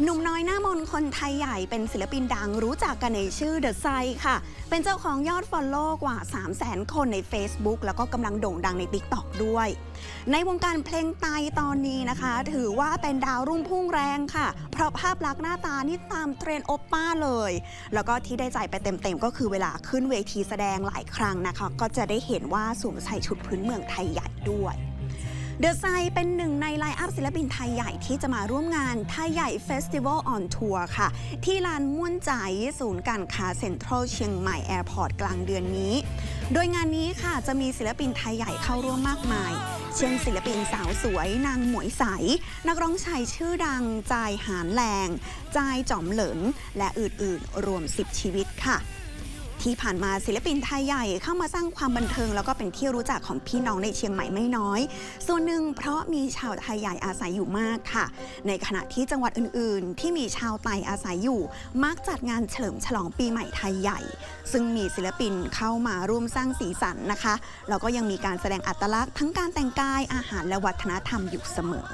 หนุ่มน้อยหน้ามนคนไทยใหญ่เป็นศิลปินดังรู้จักกันในชื่อเดอะไซค่ะ เป็นเจ้าของยอดฟอลโล่กว่า 3 0 0 0 0 คนใน Facebook แล้วก็กำลังโด่งดังใน TikTok ด้วย ในวงการเพลงไทยตอนนี้นะคะ ถือว่าเป็นดาวรุ่งพุ่งแรงค่ะ เพราะภาพลักษณ์หน้าตานี่ตามเทรนโอปป้าเลย แล้วก็ที่ได้ใจไปเต็มๆ ก็คือเวลาขึ้นเวทีแสดงหลายครั้งนะคะ ก็จะได้เห็นว่าสวมใส่ชุดพื้นเมืองไทยใหญ่ด้วย เดอะไซเป็นหนึ่งในไลน์อัพศิลปินไทยใหญ่ที่จะมาร่วมงานไทยใหญ่เฟสติวัลออนทัวร์ค่ะ ที่ลานม่วนใจศูนย์การค้าเซ็นทรัลเชียงใหม่แอร์พอร์ตกลางเดือนนี้ โดยงานนี้ค่ะจะมีศิลปินไทยใหญ่เข้าร่วมมากมาย เช่นศิลปินสาวสวยนางหมวยใส นักร้องชายชื่อดังจายหานแรงจายจอมเหลินและอื่นๆ รวม 10 ชีวิตค่ะ ที่ผ่านมาศิลปินไทยใหญ่เข้ามาสร้างความบันเทิง แล้วก็เป็นที่รู้จักของพี่น้องในเชียงใหม่ไม่น้อย ส่วนหนึ่งเพราะมีชาวไทยใหญ่อาศัยอยู่มากค่ะ ในขณะที่จังหวัดอื่น ๆ ที่มีชาวไทยอาศัยอยู่ มักจัดงานเฉลิมฉลองปีใหม่ไทยใหญ่ ซึ่งมีศิลปินเข้ามาร่วมสร้างสีสันนะคะแล้วก็ยังมีการแสดงอัตลักษณ์ทั้งการแต่งกายอาหารและวัฒนธรรมอยู่เสมอ